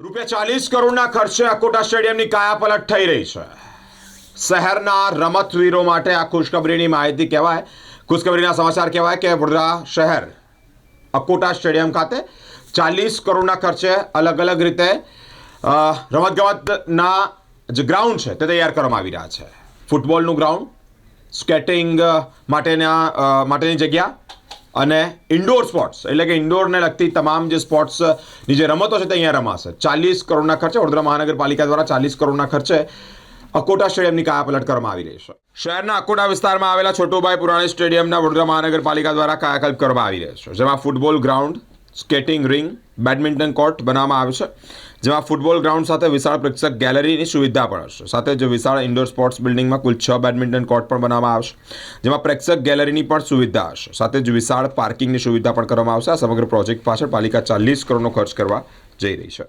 રૂપિયા ચાલીસ કરોડના ખર્ચે અકોટા સ્ટેડિયમની કાયાપલટ થઈ રહી છે. શહેરના રમતવીરો માટે આ ખુશખબરીની માહિતી કહેવાય. ખુશખબરીના સમાચાર કહેવાય કે વડોદરા શહેર અકોટા સ્ટેડિયમ ખાતે ચાલીસ કરોડના ખર્ચે અલગ અલગ રીતે રમતગમતના જે ગ્રાઉન્ડ છે તે તૈયાર કરવામાં આવી રહ્યા છે. ફૂટબોલનું ગ્રાઉન્ડ, સ્કેટિંગ માટેના માટેની જગ્યા અને ઇન્ડોર સ્પોર્ટ્સ એટલે કે ઇન્ડોરને લગતી તમામ જે સ્પોર્ટ્સની જે રમતો છે તે અહીંયા રમાશે. ચાલીસ કરોડના ખર્ચે વડોદરા મહાનગરપાલિકા દ્વારા ચાલીસ કરોડના ખર્ચે અકોટા સ્ટેડિયમની કાયાપલટ કરવામાં આવી રહી છે. શહેરના અકોટા વિસ્તારમાં આવેલા છોટુભાઈ પુરાણી સ્ટેડિયમના વડોદરા મહાનગરપાલિકા દ્વારા કાયાકલ્પ કરવામાં આવી રહ્યો છે, જેમાં football ground skating ring, badminton court બનાવવામાં આવ્યું છે, જેમાં ફૂટબોલ ગ્રાઉન્ડ સાથે વિશાળ પ્રેક્ષક ગેલેરીની સુવિધા પણ હશે. સાથે જ વિશાળ ઇન્ડોર સ્પોર્ટ્સ બિલ્ડિંગમાં કુલ છ બેડમિન્ટન કોર્ટ પણ બનાવવામાં આવશે, જેમાં પ્રેક્ષક ગેલેરીની પણ સુવિધા હશે. સાથે જ વિશાળ પાર્કિંગની સુવિધા પણ કરવામાં આવશે. આ સમગ્ર પ્રોજેક્ટ પાછળ પાલિકા ચાલીસ કરોડનો ખર્ચ કરવા જઈ રહી છે.